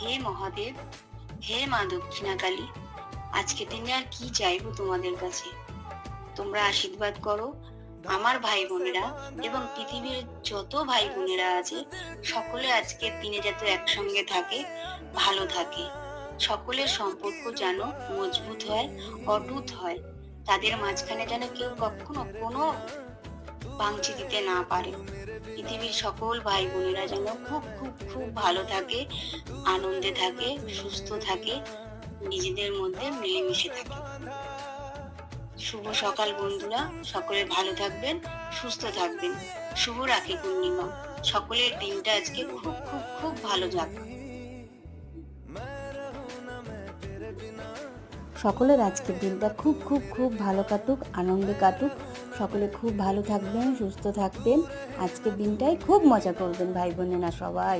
হে মহাদেব, হে মা দক্ষিণাকালী আজকে দিনে আর কি চাইব তোমাদের কাছে? তোমরা আশীর্বাদ করো আমার ভাই বোনেরা এবং পৃথিবীর যত ভাই বোনেরা আছে, সকলে আজকের দিনে যাতে একসঙ্গে থাকে, ভালো থাকে। সকলের সম্পর্ক যেন মজবুত হয়, অটুট হয়। তাদের মাঝখানে যেন কেউ কখনো কোনো পাংচি দিতে না পারে। পৃথিবীর সকল ভাই বোনেরা যেন খুব খুব খুব ভালো থাকে, আনন্দে থাকে, সুস্থ থাকে, নিজেদের মধ্যে মিলেমিশে থাকে। শুভ সকাল বন্ধুরা, সকলে ভালো থাকবেন, সুস্থ থাকবেন। শুভ রাখি পূর্ণিমা। সকলের দিনটা আজকে খুব খুব খুব ভালো যাক। সকলের আজকের দিনটা খুব খুব খুব ভালো কাটুক, আনন্দে কাটুক। সকলে খুব ভালো থাকবেন, সুস্থ থাকবেন। আজকের দিনটাই খুব মজা করবেন ভাই বোনেরা সবাই।